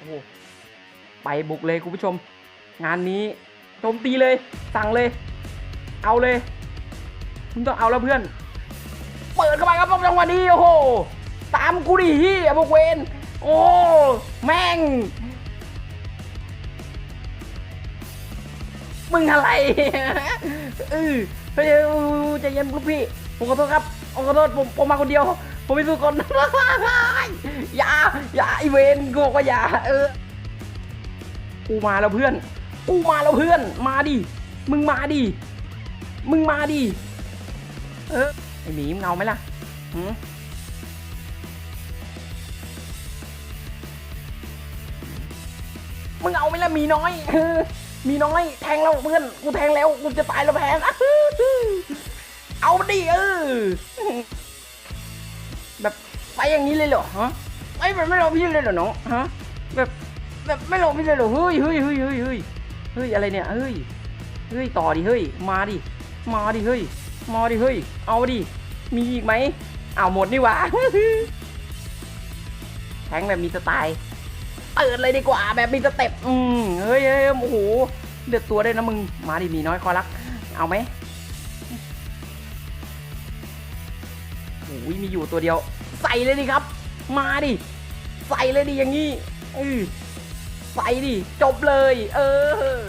โอ้โหไปบุกเลยคุณผู้ชม งานนี้โจมตีเลย สั่งเลย เอาเลยมึงต้องเอาแล้วเพื่อน เปิดเข้าไปครับจังหวะนี้โอ้โหตามกูดิฮียพวกเวนโอ้แม่ง มึงอะไรเออเฮ้ยใจเย็นลูกพี่ผมขอโทษครับผมขอโทษผมผมมาคนเดียว ผมไม่สู้คนอย่าอย่าไอเวนกูกว่าอย่าเออกูมาแล้วเพื่อน กูมาแล้วเพื่อน มาดิ มึงมาดิ มึงมาดิ เออไอหมีมึงเอาไหมล่ะหืมมึงเอาไหมล่ะมีน้อยมีน้อย แทงแล้วเพื่อน กูแทงแล้ว กูจะตายแล้วแพนเอาดิเออ แบบไปอย่างนี้เลยเหรอฮะไอ้แบบไม่รอพี่เลยเหรอน้องฮะแบบแบบไม่รอพี่เลยเหรอเฮ้ยเฮ้ยเฮ้ยเฮ้ยเฮ้ยเฮ้ยอะไรเนี่ยเฮ้ยเฮ้ยต่อดิเฮ้ยมาดิมาดิเฮ้ยมาดิเฮ้ยเอาดิมีอีกไหมเอาวหมดนี่ว่าแทงแบบมีสไตล์เปิดเลยดีกว่าแบบมีสเต็ปอืมเฮ้ยเฮ้ยโอ้โหเดือดตัวได้นะมึงมาดิมีน้อยคอรัก เอาไหม โอ้ยมีอยู่ตัวเดียว ใส่เลยดิครับ มาดิ ใส่เลยดิอย่างงี้ออใส่ดิ จบเลย เออ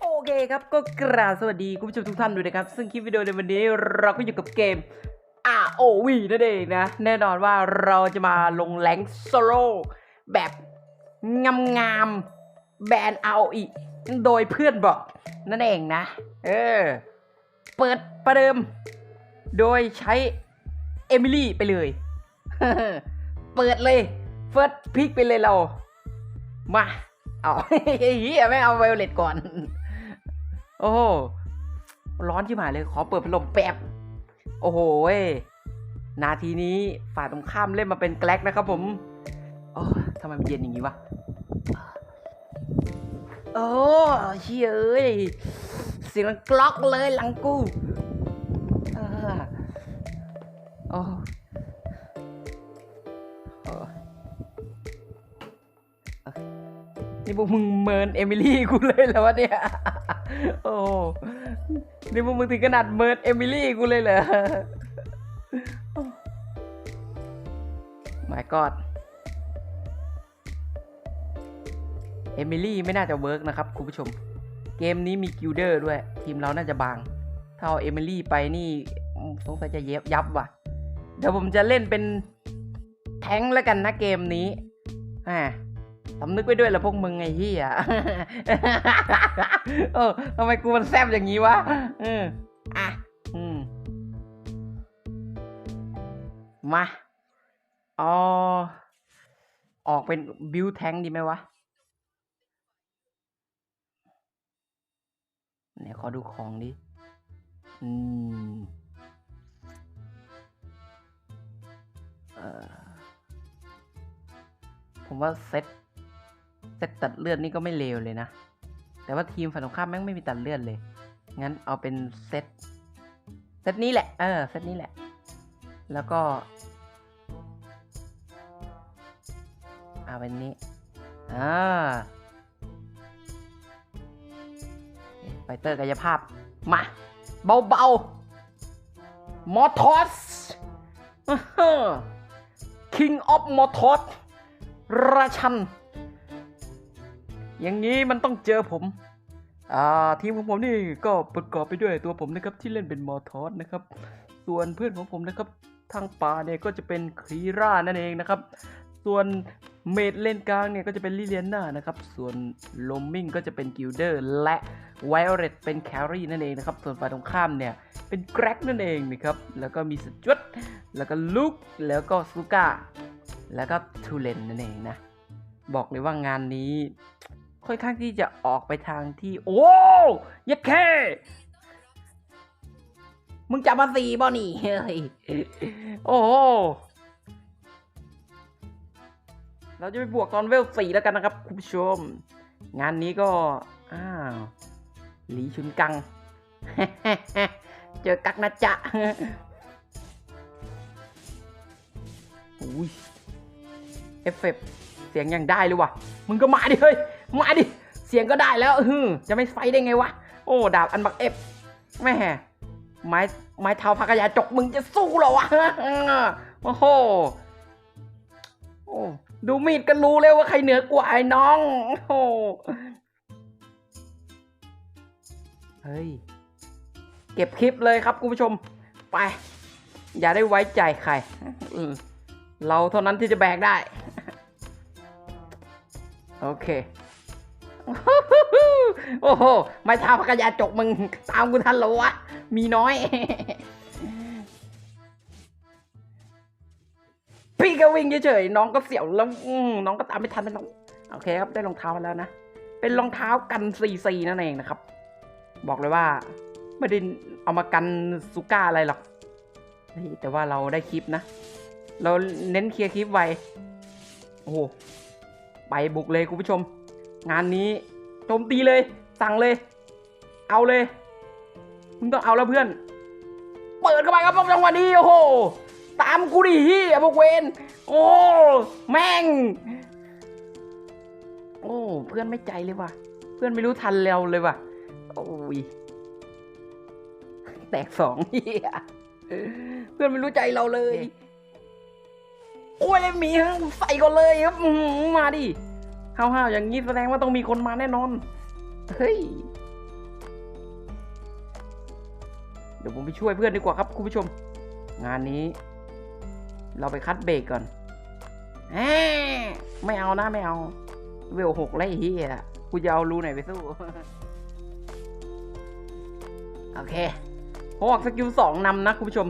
โอเคครับก็กราบสวัสดีคุณผู้ชมทุกท่านด้วยนะครับ ซึ่งคลิปวิดีโอในวันนี้เราก็อยู่กับเกม ROV นั่นเองนะ แน่นอนว่าเราจะมาลงแรงโซโล่แบบงามๆแบรนด์ ROE โดยเพื่อนบอกนั่นเองนะ เออ เปิดประเดิม โดยใช้เอมิลี่ไปเลย เปิดเลย เฟิร์สพิกไปเลยเรา มา เอาเฮียไม่เอาไวโอเลตก่อน โอ้โหร้อนชิบหายเลย ขอเปิดพัดลมแป๊บ โอ้โหเว้นาทีนี้ฝ่ายตรงข้ามเล่นมาเป็นแกล็กนะครับผมโอ้ทำไมมันเย็นอย่างนี้วะ โอ้เชี่ยเอ้ยเสียงมันกล็อกเลยหลังกูเออโอ้โอ้นี่พวกมึงเมินเอมิลี่กูเลยเหรอวะเนี่ย โอ้นี่พวกมึงถึงขนาดเมินเอมิลี่กูเลยเหรอ my god เอมิลี่ไม่น่าจะเวิร์กนะครับคุณผู้ชม เกมนี้มีกิลเดอร์ด้วย ทีมเราน่าจะบาง ถ้าเอาเอมิลี่ไปนี่สงสัยจะเย็บยับว่ะ เดี๋ยวผมจะเล่นเป็นแท้งแล้วกันนะเกมนี้อ่าสำนึกไว้ด้วยละพวกมึงไงเฮียเออทำไมกูมันแซบอย่างนี้วะเอออะอืมมาอ๋อออกเป็นบิวแทงดีไหมวะ ไหนขอดูของดิ อืม เออผมว่าเซตเซตตัดเลือดนี่ก็ไม่เลวเลยนะ แต่ว่าทีมฝั่งตรงข้ามแม่งไม่มีตัดเลือดเลย งั้นเอาเป็นเซตเซตนี้แหละ เออ เซตนี้แหละ แล้วก็เอาเป็นนี้ อ่า ไฟเตอร์กายภาพ มา เบาๆมอทอส King of m o t o s ราชัน อย่างนี้มันต้องเจอผมอทีมของผมนี่ก็ประกอบไปด้วยตัวผมนะครับที่เล่นเป็นมอทอสนะครับ ส่วนเพื่อนของผมนะครับทางป่าเนี่ยก็จะเป็นครีร่านั่นเองนะครับ ส่วน เมดเลนกลางเนี่ยก็จะเป็นลิเลียนานะครับ ส่วนลมมิงก็จะเป็นกิลเดอร์และไวโอเลตเป็นแครี่นั่นเองนะครับ ส่วนฝ่ายตรงข้ามเนี่ยเป็นแกร็กนั่นเองนะครับ แล้วก็มีสจวตแล้วก็ลุกแล้วก็ซูก้าแล้วก็ทูเลนนั่นเองนะ บอกเลยว่างานนี้ ค่อนข้างที่จะออกไปทางที่ โอ้ยัดแค่มึงจับมาสี่บ่นี่เฮ้ยโอ้ เราจะไปบวกตอนเวลสี่แล้วกันนะครับคุณผู้ชม งานนี้ก็ อ้าวหลีชุนกัง เจอกักนะจ๊ะโอ้ยเอฟเฟกต์เสียงยังได้เลยวะมึงก็มาดิเฮ้ย มาดิ เสียงก็ได้แล้วฮึจะไม่ไฟได้ไงวะ โอ้ ดาบอันบักเอฟแม่ไม้ไม้เท้าพักยาจกมึงจะสู้เหรอวะ โอ้โหโอ้ ดูมีดก็รู้เลยว่าใครเหนือกว่าไอ้น้องโอ้โหเฮ้ย เก็บคลิปเลยครับคุณผู้ชม ไป อย่าได้ไว้ใจใคร เราเท่านั้นที่จะแบกได้ โอเค โอ้โห ไม่ท้าพักยาจกมึง ตามกูทันหรอวะ มีน้อย พี่ก็วิ่งเฉยๆน้องก็เสียวแล้วอืมน้องก็ตามไม่ทันเป็นน้องโอเคครับได้รองเท้ามาแล้วนะเป็นรองเท้ากันซีซีนั่นเองนะครับ บอกเลยว่าไม่ได้เอามากันซูก้าอะไรหรอกนี่แต่ว่าเราได้คลิปนะ เราเน้นเคลียร์คลิปไวโอ้โหไปบุกเลยคุณผู้ชม งานนี้โจมตีเลย สั่งเลย เอาเลยมึงต้องเอาแล้วเพื่อน เปิดเข้าไปครับจังหวะนี้โอ้โห ตามกูดิเฮียพวกเวนโอ้แม่ง โอ้เพื่อนไม่ใจเลยว่ะ เพื่อนไม่รู้ทันเราเลยว่ะ โอ้ยแตกสองเฮียเพื่อนไม่รู้ใจเราเลย โอ้ยเลยหมีฮะใส่ก่อนเลยครับอื้อหือมาดิห้าวๆอย่างนี้แสดงว่าต้องมีคนมาแน่นอน เฮ้ยเดี๋ยวผมไปช่วยเพื่อนดีกว่าครับคุณผู้ชม งานนี้ เราไปคัดเบรกก่อนแหมไม่เอานะไม่เอา เวลหกแล้วไอ้เฮียกูจะเอารูไหนไปสู้ โอเคผมออกสกิลสองนำนะคุณผู้ชม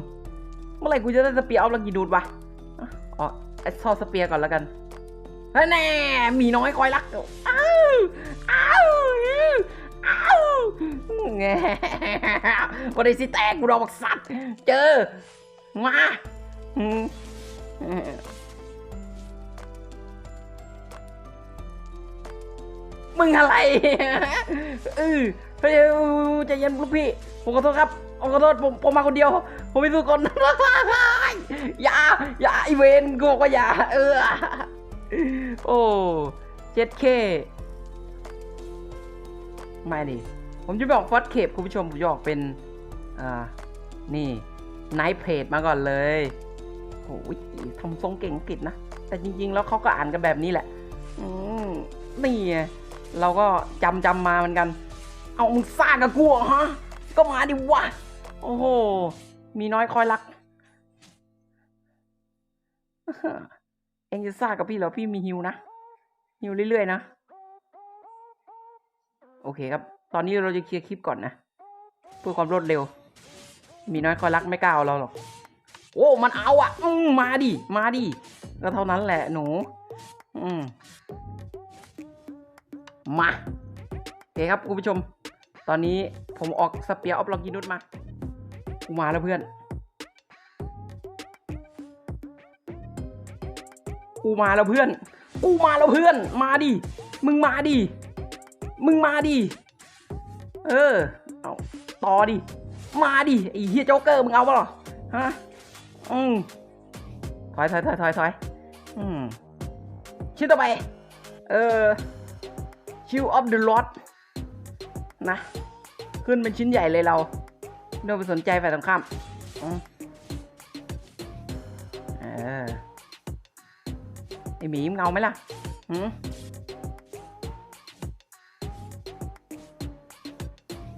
เมื่อไหร่กูจะได้สเปียร์เอาลังกีดูดวะอ่อไอซอสเปียร์ก่อนแล้วกันแน่มีน้อยคอยรักอ้าวอ้าวอ้าวแง่วันนี้สิแตกกูรอบักสัตว์ เจอ มา มึงอะไรเออเฮ้ยใจเย็นลูกพี่ ผมขอโทษครับ ผมขอโทษผมผมมาคนเดียว ผมไม่สู้คนอย่า อย่าไอเวนกูบอกว่าอย่า เออ โอ้เจ็ดเคไม่ดิผมจะบอกฟอสเคปคุณผู้ชมผมจะออกเป็น อ่า นี่ไนท์เพจมาก่อนเลย โอ้ยทำทรงเก่งอังกฤษนะ แต่จริง ๆ แล้วเขาก็อ่านกันแบบนี้แหละ อืมนี่เราก็จำจำมาเหมือนกัน เอามึงซ่ากับกูเหรอฮะ ก็มาดิวะ โอ้โห มีน้อยคอยรัก เอ็งจะซ่ากับพี่เหรอพี่มีฮิวนะ ฮิวเรื่อยๆนะ โอเคครับ ตอนนี้เราจะเคลียร์คลิปก่อนนะเพื่อความรวดเร็ว มีน้อยคอยรักไม่กล้าเอาเราหรอก โอ้มันเอาอะ อืมมาดิ มาดิ ก็เท่านั้นแหละหนู อืมมาโอเคครับคุณผู้ชม ตอนนี้ผมออกสเปียร์ออฟลองกินุสมา กูมาแล้วเพื่อน กูมาแล้วเพื่อน กูมาแล้วเพื่อน มาดิ มึงมาดิ มึงมาดิ เออ เอาต่อดิ มาดิไอ้เฮียโจ๊กเกอร์มึงเอาปะหรอ ฮะ อืมถอยถอยถอยถอยถอยอืมชิ้นต่อไป เออชิวออฟเดอะลอดนะ ขึ้นเป็นชิ้นใหญ่เลยเราไม่ต้องไปสนใจฝ่ายตรงข้ามอเออไอหมีมึงาไหมล่ะหืม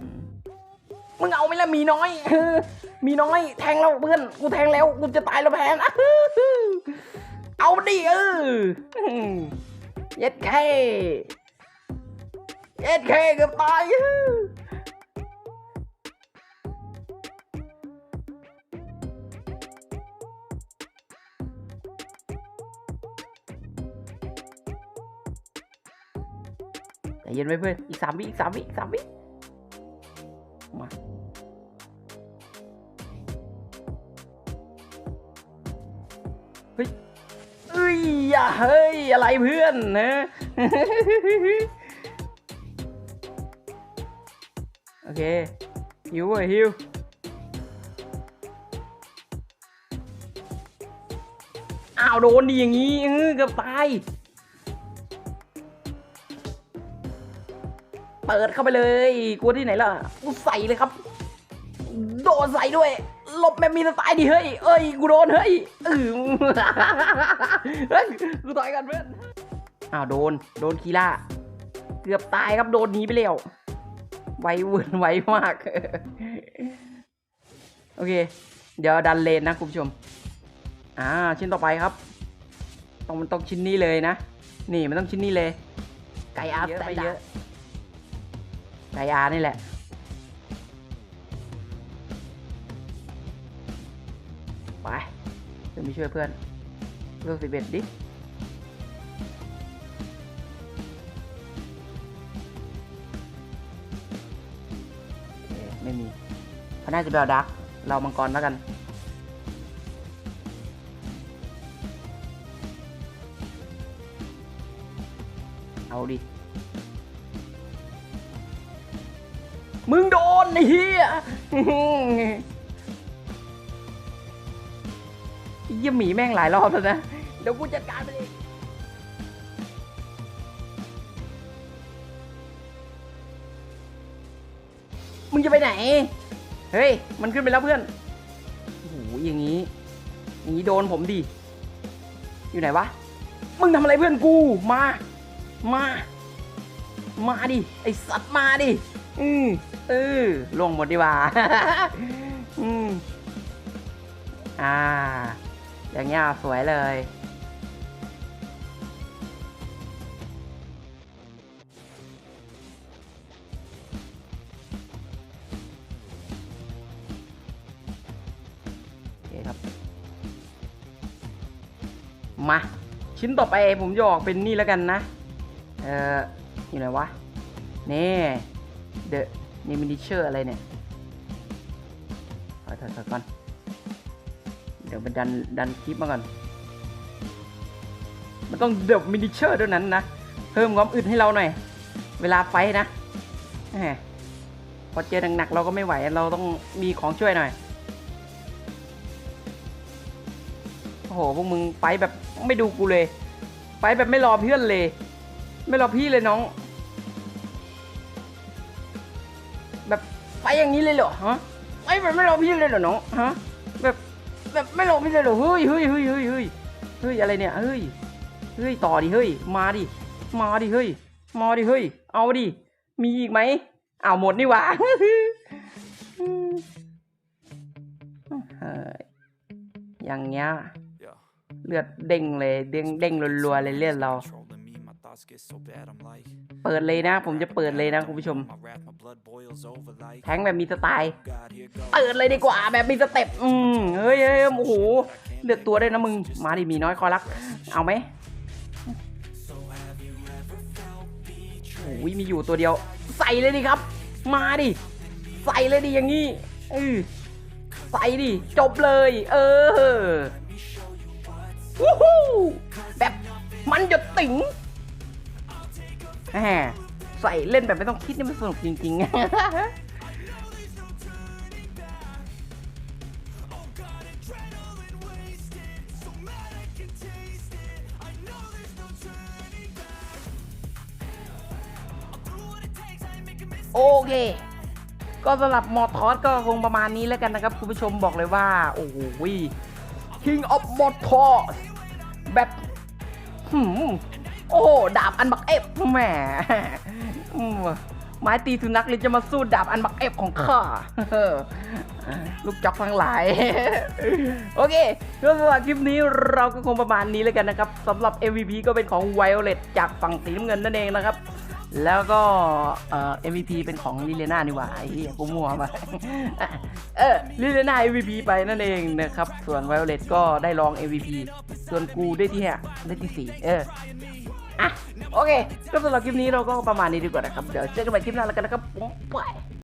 อืมมึงเอาไหมล่ะหมีน้อย มีน้อยแทงแล้วเพื่อนกูแทงแล้วกูจะตายแล้วแพนเอาดิเออเย็ดแค่เย็ดแค่กือบตายใจเย็นไว้เพื่อนอีกสามวิอีกสามวิอีกสามวิมา เฮ้ยเอ้ยอย่าเฮ้ยอะไรเพื่อนนะโอเคหิวเว้ยหิวอ้าวโดนดีอย่างงี้เออเกือบตาย เปิดเข้าไปเลยกลัวที่ไหนล่ะกูใส่เลยครับ โดนใส่ด้วย หลบแม่มีสไตล์ดิเฮ้ย เอ้ย กูโดนเฮ้ยเออเฮ้ย กูต่อยกันเพื่อน อ้าวโดน โดนคีล่า เกือบตายครับโดนหนีไปแล้ว ไวเวิร์นไวมาก โอเค เดี๋ยวดันเลนนะคุณผู้ชม อ่าชิ้นต่อไปครับ ต้องมันต้องชิ้นนี้เลยนะ นี่มันต้องชิ้นนี้เลย ไก่อาร์เยอะแต่ไปเยเยอะอะ ไก่อาร์นี่แหละ เดี๋ยวไปช่วยเพื่อนเรื่องสิบเอ็ดดิเอ๊ะไม่มีเขาน่าจะไปเอาดัก เรามังกรแล้วกันเอาดิ มึงโดนไอ้เหี้ย เยี่ยหมีแม่งหลายรอบแล้วนะ เดี๋ยวกูจัดการมันเองมึงจะไปไหน เฮ้ย มันขึ้นไปแล้วเพื่อนโอ้โหอย่างนี้อย่างนี้โดนผมดิ อยู่ไหนวะ มึงทำอะไรเพื่อนกู มา มา มาดิ ไอสัตว์มาดิ อือเออลงหมดดีกว่า อืมอ่า อย่างเงี้ยสวยเลยโอเคครับมา ชิ้นต่อไปผมจะออกเป็นนี่แล้วกันนะ เอ่ออยู่ไหนวะ นี่เดอะนี่มินิเชอร์อะไรเนี่ยถอยถอยถอยก่อน ดี๋ยวมันดันดันคลิปมาก่อน มันต้องเดอะมินิเชอร์ด้วยนั้นนะ เพิ่มความอึดให้เราหน่อย เวลาไฟนะพอเจอหนักๆเราก็ไม่ไหว เราต้องมีของช่วยหน่อย โอ้โห พวกมึงไฟแบบไม่ดูกูเลยไฟแบบไม่รอเพื่อนเลย ไม่รอพี่เลยน้อง แบบไปอย่างนี้เลยเหรอฮะไอ้แบบไม่รอพี่เลยเหรอน้องฮะ แบบไม่รอพี่เลยหรอเฮ้ยเฮ้ยเฮ้ยเฮ้ยเฮ้ยเฮ้ยอะไรเนี่ยเฮ้ยเฮ้ยต่อดิเฮ้ยมาดิมาดิเฮ้ยมาดิเฮ้ยเอาดิมีอีกไหมเอาวหมดนี่หว่าเฮ้ยอย่างเงี้ยเลือดเด้งเลยเด้งเด้งรัวๆเลยเลือดเรา เปิดเลยนะ ผมจะเปิดเลยนะคุณผู้ชม แทงแบบมีสไตล์ เปิดเลยดีกว่าแบบมีสเต็ป อืมเฮ้ยเฮ้ยโอ้โห เลือกตัวได้วยนะมึง มาดิมีน้อยคอรัก เอาไหมโอ้ยมีอยู่ตัวเดียว ใส่เลยดิครับ มาดิ ใส่เลยดิอย่างงี้เออใส่ดิ จบเลย เออวู้ฮู้แบบมันจะติ๋ง แหมใส่เล่นแบบไม่ต้องคิดนี่มันสนุกจริง ๆโอเค ก็สำหรับมอทอสก็คงประมาณนี้แล้วกันนะครับ คุณผู้ชมบอกเลยว่า โอ้โห King of m o t o r แบบหืม โอ้โหดาบอันบักเอฟแหมอืมไม้ตีสุนัขเลยจะมาสู้ดาบอันบักเอฟของข้าเออลูกจอกทั้งหลาย โอเคก็สำหรับคลิปนี้เราก็คงประมาณนี้แล้วกันนะครับสำหรับ MVP ก็เป็นของ Violet จากฝั่งสีน้ำเงินนั่นเองนะครับ แล้วก็เอ่อ MVP เป็นของลิเลน่านี่หว่าไอ้เหี้ยกูมั่วมาเออลิเลน่า MVP ไปนั่นเองนะครับ ส่วนไวโอเลตก็ได้รอง MVP ส่วนกูได้ที่ห้าได้ที่สี่เอออะโอเคก็สำหรับคลิปนี้เราก็ประมาณนี้ดีกว่านะครับ เดี๋ยวเจอกันใหม่คลิปหน้าแล้วกันนะครับผมไป